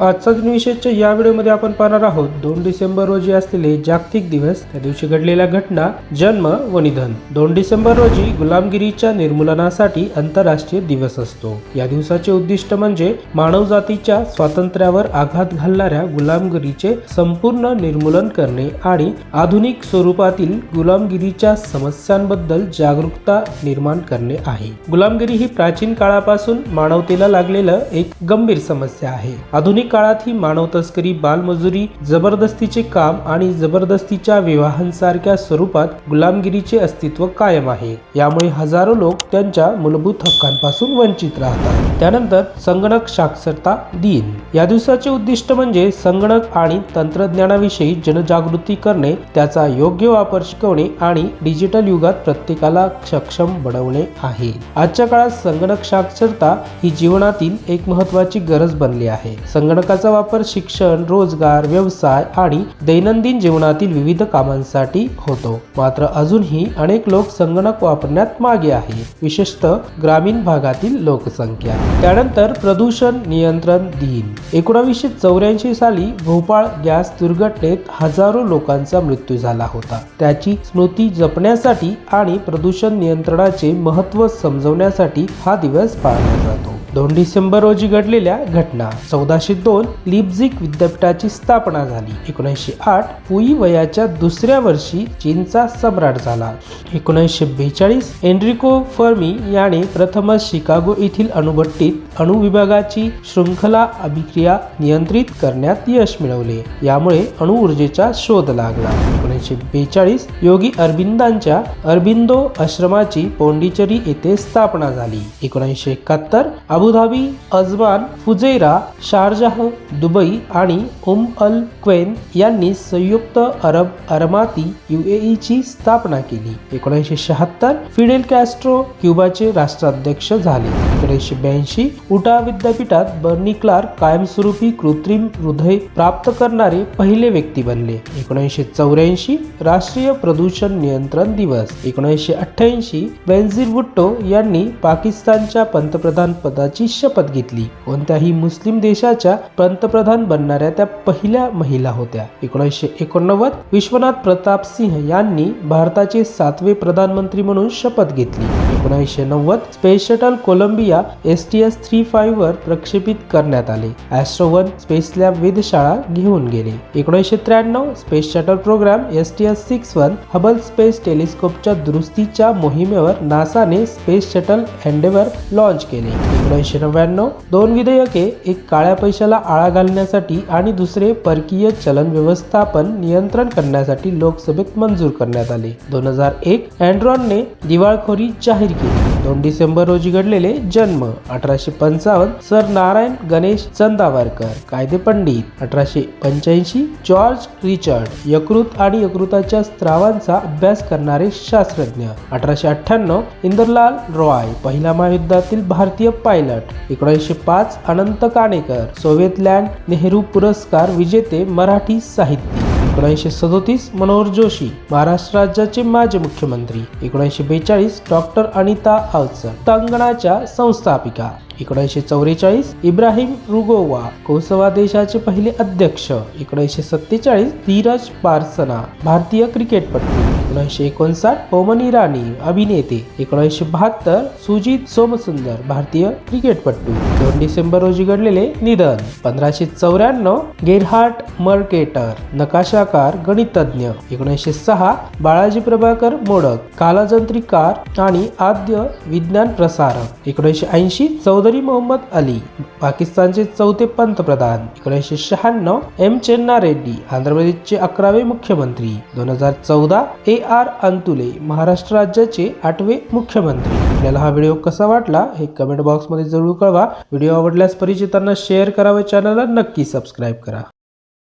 आजचा दिनविशेषच्या या व्हिडिओमध्ये आपण पाहणार आहोत दोन डिसेंबर रोजी असलेले जागतिक दिवस त्या दिवशी घडलेल्या घटना जन्म व निधन. दोन डिसेंबर रोजी गुलामगिरीच्या निर्मूलनासाठी आंतरराष्ट्रीय दिवस असतो. या दिवसाचे उद्दिष्ट म्हणजे मानव जातीच्या स्वातंत्र्यावर आघात घालणाऱ्या गुलामगिरीचे संपूर्ण निर्मूलन करणे आणि आधुनिक स्वरूपातील गुलामगिरीच्या समस्यांबद्दल जागरूकता निर्माण करणे आहे. गुलामगिरी ही प्राचीन काळापासून मानवतेला लागलेलं एक गंभीर समस्या आहे. आधुनिक काळात ही मानव तस्करी बालमजुरी जबरदस्तीचे काम आणि जबरदस्तीच्या विवाहांसारख्या स्वरूपात गुलामगिरीचे अस्तित्व कायम आहे. यामुळे हजारो लोक त्यांच्या मूलभूत हक्कांपासून वंचित राहतात. त्यानंतर संगणक साक्षरता दिन. या दिवसाचे उद्दिष्ट म्हणजे संगणक आणि तंत्रज्ञानाविषयी जनजागृती करणे त्याचा योग्य वापर शिकवणे आणि डिजिटल युगात प्रत्येकाला सक्षम बनवणे आहे. आजच्या काळात संगणक साक्षरता ही जीवनातील एक महत्वाची गरज बनली आहे. संगणक संगणकाचा वापर शिक्षण रोजगार व्यवसाय आणि दैनंदिन जीवनातील विविध कामांसाठी होतो. मात्र अजूनही अनेक लोक संगणक वापरण्यात मागे आहे विशेषतः ग्रामीण भागातील लोकसंख्या. त्यानंतर प्रदूषण नियंत्रण दिन. एकोणावीसशे चौऱ्याऐंशी साली भोपाळ गॅस दुर्घटनेत हजारो लोकांचा मृत्यू झाला होता. त्याची स्मृती जपण्यासाठी आणि प्रदूषण नियंत्रणाचे महत्त्व समजवण्यासाठी हा दिवस पाळला जातो. दोन डिसेंबर रोजी घडलेल्या घटना चौदाशे दोन लिपझिक विद्यापीठाची स्थापना झाली. एकोणीसशे आठ पुई वयाच्या दुसऱ्या वर्षी चीनचा सम्राट झाला. एकोणीसशे बेचाळीस एनरिको फर्मी याने प्रथमच शिकागो येथील अणुभट्टीत अणुविभागाची शृंखला अभिक्रिया नियंत्रित करण्यात यश मिळवले. यामुळे अणुऊर्जेचा शोध लागला. एकोणीसशे बेचाळीस योगी अरविंदांच्या अरबिंदो आश्रमाची पोंडिचेरी येथे स्थापना झाली. एकोणीसशे एकाहत्तर Abu Dhabi Ajman Fujairah Sharjah Dubai आणि उम अल क्वेन यांनी संयुक्त अरब अरमाती ची स्थापना केली. एकोणीसशे शहात्तर फिडेल कॅस्ट्रो क्युबाचे राष्ट्राध्यक्ष झाले. एकोणीसशे ब्याऐंशी उटा विद्यापीठात बर्नी क्लार्क कायमस्वरूपी कृत्रिम हृदय प्राप्त करणारे पहिले व्यक्ती बनले. एकोणीसशे चौऱ्याऐंशी राष्ट्रीय प्रदूषण नियंत्रण दिवस. एकोणीसशे अठ्ठ्याऐंशी बेन्झीर भुट्टो यांनी पाकिस्तानच्या पंतप्रधान पदाची शपथ घेतली. कोणत्याही मुस्लिम देशाच्या पंतप्रधान बनणाऱ्या त्या पहिल्या महिला होत्या. एकोणीसशे एकोणनव्वद विश्वनाथ प्रताप सिंह यांनी भारताचे सातवे प्रधानमंत्री म्हणून शपथ घेतली. एकोणीसशे नव्वद space shuttle Columbia S T S three five वर प्रक्षेपित करण्यात आले. ॲस्ट्रो वन स्पेस लॅब वेधशाळा घेऊन गेले. एकोणीसशे त्र्याण्णव space shuttle program S T S six one Hubble space टेलिस्कोपच्या दुरुस्तीच्या मोहिमेवर नासाने स्पेस शटल एंडेवर लॉन्च केले. एकोणीसशे नव्याण्णव. दोन विधेयके एक काळ्या पैशाला आळा घालण्यासाठी आणि दुसरे परकीय चलन व्यवस्थापन नियंत्रण करण्यासाठी लोकसभेत मंजूर करण्यात आले. दोन हजार एक अँड्रॉनने दिवाळखोरी जाहीर केली. दोन डिसेंबर रोजी घडलेले जन्म अठराशे पंचावन्न सर नारायण गणेश चंदावरकर कायदे पंडित अठराशे पंच्याऐंशी जॉर्ज रिचर्ड यकृत आणि यकृताच्या स्त्रावांचा अभ्यास करणारे शास्त्रज्ञ अठराशे अठ्ठ्याण्णव इंदरलाल रॉय पहिल्या महायुद्धातील भारतीय पायलट एकोणीसशे पाच अनंत काणेकर सोव्हिएत लँड नेहरू पुरस्कार विजेते मराठी साहित्यिक एकोणीसशे सदोतीस मनोहर जोशी महाराष्ट्र राज्याचे माजी मुख्यमंत्री. एकोणीसशे बेचाळीस डॉक्टर अनिता अवचर तंगणाच्या संस्थापिका. एकोणीसशे चौवेचाळीस इब्राहिम रुगोवा कोसवा देशाचे पहिले अध्यक्ष. एकोणीसशे सत्तेचाळीस धीरज पारसना भारतीय क्रिकेटपटू. एकोणीसशे एकोणसाठ होमन राणी अभिनेते एकोणीसशे बहात्तर सुजित सोमसुंदर भारतीय क्रिकेटपटू. दोन डिसेंबर रोजी घडलेले निधन. पंधराशे चौऱ्याण्णव गेरहार्ट मर्केटर नकाशाकार गणितज्ञ. एकोणीसशे सहा बाळाजी प्रभाकर मोडक कालजंत्रिकार आणि आद्य विज्ञान प्रसारक. एकोणीसशे ऐंशी चौधरी मोहम्मद अली पाकिस्तानचे चौथे पंतप्रधान. एकोणीसशे शहाण्णव एम चेन्ना रेड्डी आंध्र प्रदेशचे अकरावे मुख्यमंत्री. दोन हजार चौदा ए आर अंतुले महाराष्ट्र राज्याचे आठवे मुख्यमंत्री. आपल्याला हा व्हिडिओ कसा वाटला हे कमेंट बॉक्समध्ये जरूर कळवा. व्हिडिओ आवडल्यास परिचितांना शेअर करा व चॅनलला नक्की सबस्क्राईब करा.